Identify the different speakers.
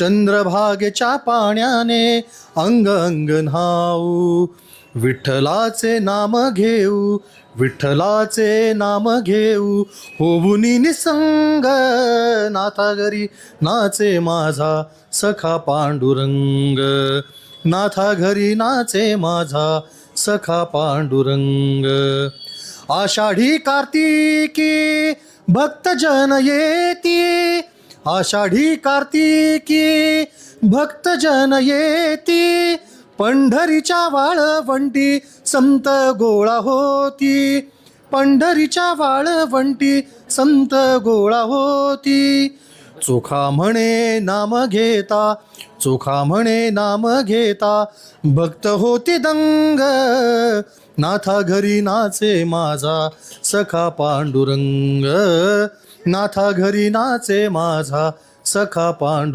Speaker 1: चंद्रभागेच्या पाण्याने अंग अंग न्हाऊ. विठ्ठलाचे नाम घेऊ विठ्ठलाचे नाम घेऊ. होऊनी निसंग नाथा घरी नाचे माझा सखा पांडुरंग. नाथा घरी नाचे माझा सखा पांडुरंग. आषाढी कार्तिकी भक्तजन येती. आषाढी कार्तिकी भक्तजन येती पंढरीच्या वाळवंटी संत गोळा होती. पंढरीच्या वाळवंटी संत गोळा होती. चोखा म्हणे नाम घेता चोखा म्हणे नाम घेता भक्त होती दंग. नाथा घरी नाचे माझा सखा पांडुरंग. नाथा घरी नाचे माझा सखा पांडू